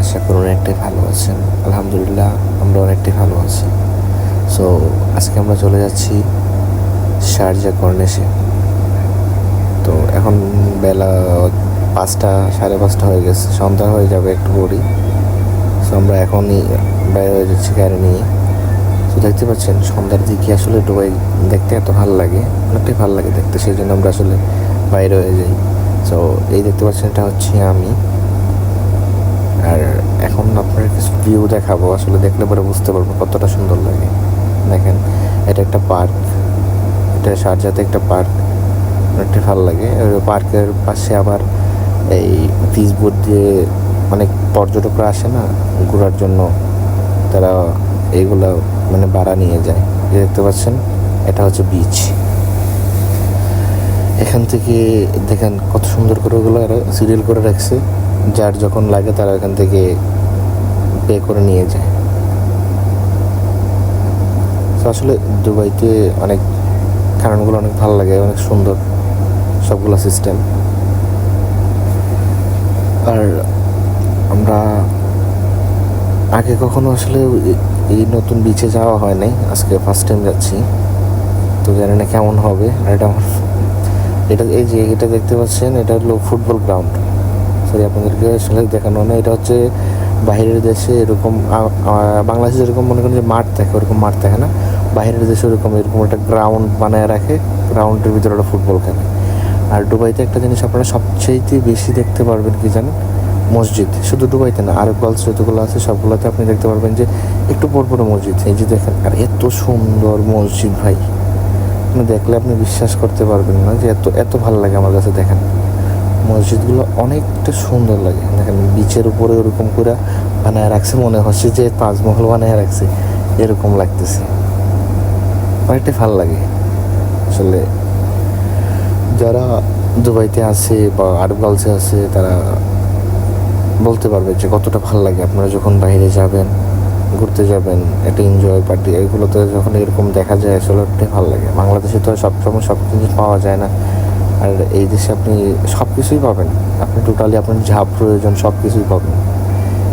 আশা করি অনেকটাই ভালো আছেন। আলহামদুলিল্লাহ আমরা অনেকটাই ভালো আছি। সো আজকে আমরা চলে যাচ্ছি শারজা কর্নেশে তো এখন বেলা পাঁচটা, সাড়ে পাঁচটা হয়ে গেছে। সন্ধ্যা হয়ে যাবে একটু পরই। সো আমরা এখনই বাইরে হয়ে যাচ্ছি গাড়ি নিয়ে। তো দেখতে পাচ্ছেন, সন্ধ্যার দিকে আসলে ডুবাই দেখতে এত ভালো লাগে, অনেকটাই ভালো লাগে দেখতে। সেই জন্য আমরা আসলে বাইরে হয়ে যাই। তো এই দেখতে পাচ্ছেন, এটা হচ্ছে আমি আর এখন আপনার কিছু ভিউ দেখাবো, আসলে দেখলে পরে বুঝতে পারব কতটা সুন্দর লাগে। দেখেন, এটা একটা পার্ক, এটা শারজাতে একটা পার্ক অনেকটা ভালো লাগে। পার্কের পাশে আবার এই বোট দিয়ে অনেক পর্যটকরা আসে না, ঘোরার জন্য। তারা এইগুলো মানে ভাড়া নিয়ে যায়। দেখতে পাচ্ছেন, এটা হচ্ছে বিচ এখান থেকে দেখেন কত সুন্দর করে ওগুলো সিরিয়াল করে রাখছে। যার যখন লাগে তারা এখান থেকে পে করে নিয়ে যায়। তো আসলে দুবাইতে অনেক কারণগুলো অনেক ভালো লাগে, অনেক সুন্দর সবগুলো সিস্টেম আর আমরা আগে কখনো আসলে এই নতুন বিচে যাওয়া হয় নাই, আজকে ফার্স্ট টাইম যাচ্ছি। তো জানি না কেমন হবে, আর এটা আমার, এটা এই যে এটা দেখতে পাচ্ছেন, এটা হলো ফুটবল গ্রাউন্ড সরি আপনাদেরকে আসলে দেখানো না, এটা হচ্ছে বাইরের দেশে এরকম বাংলাদেশে যেরকম মনে করেন যে মাঠ থাকে, ওরকম মাঠ থাকে না? বাইরের দেশে ওরকম, এরকম একটা গ্রাউন্ড বানায় রাখে গ্রাউন্ডের ভিতরে ওরা ফুটবল খেলে। আর দুবাইতে একটা জিনিস আপনারা সবচেয়ে বেশি দেখতে পারবেন কি জানেন? মসজিদ। শুধু দুবাইতে না, আরব গার্লস যতগুলো আছে, সবগুলোতে আপনি দেখতে পারবেন যে একটু বড় বড় মসজিদ। এই যে দেখেন, আর এত সুন্দর মসজিদ ভাই। আপনি দেখলে আপনি বিশ্বাস করতে পারবেন না যে এত এত ভালো লাগে আমার কাছে দেখেন। মসজিদগুলো অনেকটা সুন্দর লাগে। দেখেন বিচের উপরে ওরকম করে বানায় রাখছে, মনে হচ্ছে যে তাজমহল বানায় রাখছে, এরকম লাগতেছে। অনেকটা ভালো লাগে। আসলে যারা দুবাইতে আছে বা আরব গার্লসে আছে, তারা বলতে পারবে যে কতটা ভালো লাগে। আপনারা যখন বাইরে যাবেন, ঘুরতে যাবেন, একটা এনজয় পার্টি এগুলোতে যখন এরকম দেখা যায়, আসলে ভালো লাগে। বাংলাদেশে তো সবসময় সব কিছু পাওয়া যায় না। আর এই দেশে আপনি সব কিছুই পাবেন। আপনি টোটালি আপনার যা প্রয়োজন সব কিছুই পাবেন।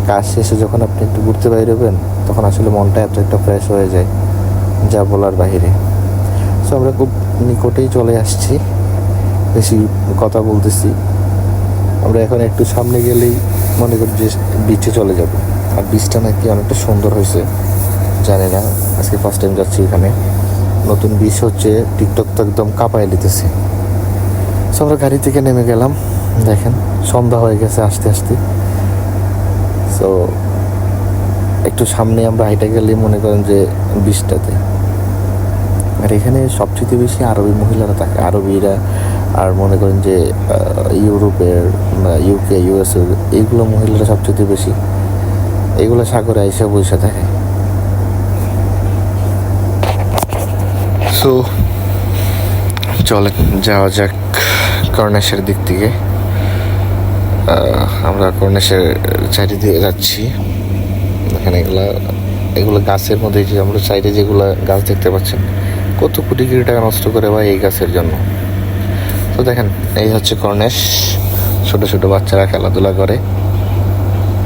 কাজ শেষে যখন আপনি একটু ঘুরতে বাইরে হবেন, তখন আসলে মনটা এত একটা ফ্রেশ হয়ে যায়, যা বলার বাহিরে। সো আমরা খুব নিকটেই চলে আসছি। বেশি কথা বলতেছি। আমরা এখন একটু সামনে গেলেই মনে করি যে বিচে চলে যাব। আর বিচটা নাকি অনেকটা সুন্দর হয়েছে। জানি না, আজকে ফার্স্ট টাইম যাচ্ছি এখানে। নতুন বিচ হচ্ছে টিকটক তো একদম কাঁপায় নিতেছে সো আমরা গাড়ি থেকে নেমে গেলাম। দেখেন, সন্ধ্যা হয়ে গেছে আস্তে আস্তে। সো একটু সামনে আমরা হাইটে গেলেই মনে করেন যে বিশটাতে। আর এখানে সবচেয়ে বেশি আরবি মহিলারা থাকে, আরবিরা আর মনে করেন যে ইউরোপের ইউকে ইউএস এইগুলো মহিলারা সবচেয়ে বেশি। এইগুলো সাগরে আইসা বসে থাকে। সো চলেন, যাওয়া যাক। কর্ণেশের দিক থেকে আমরা কর্ণেশের চারিদিকে যাচ্ছি। এখানে এগুলা, এগুলো গাছের মধ্যে যে আমরা সাইডে যেগুলো গাছ দেখতে পাচ্ছেন, কত কোটি কোটি টাকা নষ্ট করে ভাই এই গাছের জন্য। তো দেখেন, এই হচ্ছে কর্ণেশ, ছোট ছোট বাচ্চারা খেলাধুলা করে।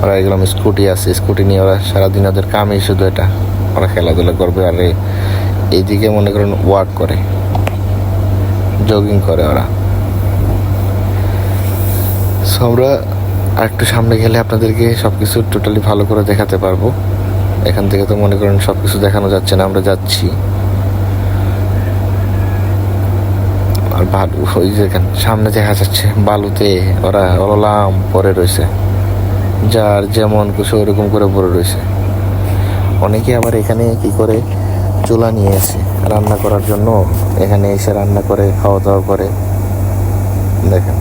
ওরা এগুলো স্কুটি আছে, স্কুটি নিয়ে ওরা সারাদিন ওদের কামই শুধু এটা। ওরা খেলাধুলা করবে আর এই- এইদিকে মনে করেন ওয়ার্ক করে জগিং করে ওরা। সো আমরা আর একটু সামনে গেলে আপনাদেরকে সব কিছু টোটালি ভালো করে দেখাতে পারব। এখান থেকে তো মনে করেন সব কিছু দেখানো যাচ্ছে না, আমরা যাচ্ছি। আর বালু ওই যে সামনে দেখা যাচ্ছে বালুতে ওরা অললাম পরে রয়েছে। যার যেমন কিছু ওরকম করে পড়ে রয়েছে। অনেকে আবার এখানে কি করে, চুলা নিয়ে এসে রান্না করার জন্য এখানে এসে রান্না করে খাওয়া দাওয়া করে। দেখেন।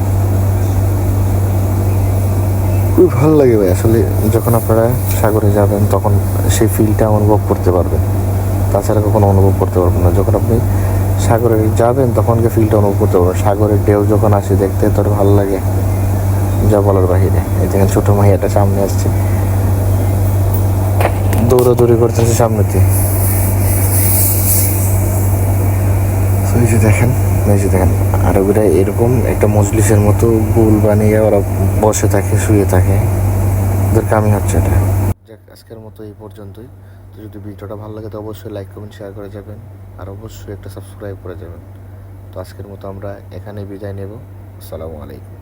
খুবই ভালো লাগে ভাই। আসলে যখন আপনারা সাগরে যাবেন, তখন সেই ফিলটা অনুভব করতে পারবেন। তাছাড়া কখনো অনুভব করতে পারবেন না। যখন আপনি সাগরে যাবেন, তখন ফিলটা অনুভব করতে পারবেন। সাগরের ঢেউ যখন আসে, দেখতে তোর ভালো লাগে। যা বলার বাহিরে। এই দেখেন ছোট মাইয়াটা সামনে আসছে। দৌড়াদৌড়ি করতেছে সামনেতে তো এই দেখেন এই দেখেন, আরবিরা এরকম একটা মজলিসের মতো গোল বানিয়ে ওরা বসে থাকে, শুয়ে থাকে। ওদের কামই হচ্ছে এটা। যাক, আজকের মতো এই পর্যন্তই। তো যদি ভিডিওটা ভালো লাগে, তো অবশ্যই লাইক কমেন্ট শেয়ার করে যাবেন। আর অবশ্যই একটা সাবস্ক্রাইব করে যাবেন। তো আজকের মতো আমরা এখানে বিদায় নেব। আসসালামু আলাইকুম।